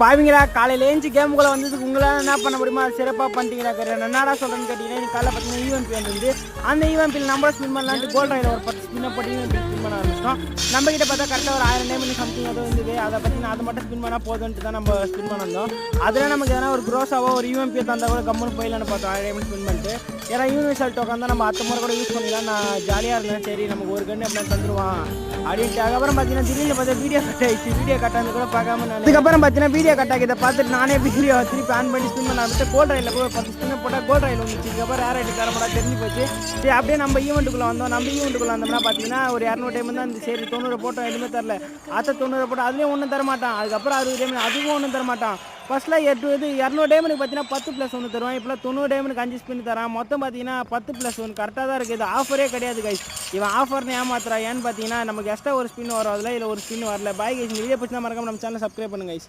பாவிங்களா? காலையில ஏஞ்சி கேமுக்குள்ள வந்ததுக்கு உங்களால என்ன பண்ண முடியுமா? சிறப்பாக பண்ணிட்டீங்களா கரு என்னடா சொல்றேன்னு கேட்டீங்கன்னா காலையில் காலைல பார்த்தீங்கன்னா ஈவெண்ட் வந்து அந்த ஈவெண்ட்டில் நம்ம ஸ்பின் பண்ணலான்ட்டு கோல்ட் ராயில் ஒரு பத்து ஸ்பின்னை போட்டு ஈவெண்ட் ஸ்பின் பண்ண ஆரம்பிச்சிட்டோம் நம்ம கிட்ட பார்த்தா கரெக்டாக ஒரு ஆயிரம் நேம் சம்திங் ஏதோ இருந்தது. அதை பார்த்தீங்கன்னா அதை மட்டும் ஸ்பின் பண்ணால் போதுன்ட்டு தான் நம்ம ஸ்பின் பண்ணோம் அதில் நமக்கு எதனா ஒரு க்ரோஸாவோ ஒரு யூஎம்பி தந்தால் கூட கம்முன்னு போயிடலான்னு பார்த்தோம். ஆயிரம் டைம் ஸ்பின் பண்ணிட்டு. ஏன்னா யூனிவர்சல் டோக்கன் தான் நம்ம அத்தை முறை கூட யூஸ் பண்ணிக்கலாம் நான் ஜாலியாக இருந்தேன். சரி நமக்கு ஒரு கன்று எப்படி தந்துருவான். அப்படின்ட்டு. அதுக்கப்புறம் பார்த்தீங்கன்னா திடீர்னு பார்த்தா வீடியோ கட் ஆயிடுச்சு. வீடியோ கட் ஆனது கூட பார்க்காம நான் அதுக்கப்புறம் பார்த்தீங்கன்னா வீடியோ கட் ஆகியதை பார்த்துட்டு நானே வீடியோ திருப்பி ஆன் பண்ணி ஸ்பின் பண்ண ஆரம்பிச்சு கோல்ட் ரயிலில் போய் பத்து ஸ்பின் போட்டால் கோல்ட் ரயில் வந்துச்சு இதுக்கப்புறம் ஏர் ரைட்டு தரப்படா தெரிஞ்சு போச்சு. சரி அப்படியே நம்ம ஈவெண்ட்டுக்குள்ளே வந்தோம். நம்ம ஈவெண்ட்டுக்குள்ளே வந்தோம்னா பார்த்தீங்கன்னா ஒரு இரநூறு டைம் தான் இந்த சரி தொண்ணூறு போட்டோம். எதுவுமே தரல. அத்தை தொண்ணூறு போட்டோம் அதுலேயும் ஒன்றும் தரமாட்டான். அதுக்கப்புறம் அறுபது டைம் அதுவும் ஒன்றும் தரமாட்டான். ஃபஸ்ட்டில் எட்டு இது இரநூறு டைமனுக்கு பார்த்தீங்கன்னா பத்து ப்ளஸ் ஒன்று தருவான். இப்போலாம் தொண்ணூறு டைமனுக்கு அஞ்சு ஸ்பின் தரான். மொத்தம் பார்த்தீங்கன்னா பத்து ப்ளஸ் ஒன்று கரெக்டாக தான் இருக்குது இது ஆஃபரே கிடையாது கைஸ் இவன் ஆஃபர்னு ஏமாத்துறா. ஏன்னு பார்த்தீங்கன்னா நமக்கு எக்ஸ்ட்ரா ஒரு ஸ்பின் வரும். அதில் இல்லை ஒரு ஸ்பின் வரல. பாய் கைஸ் வீடியோ பிடிச்சா மறக்காம நம்ம சேனல் சப்ஸ்கிரைப் பண்ணுங்க கைஸ்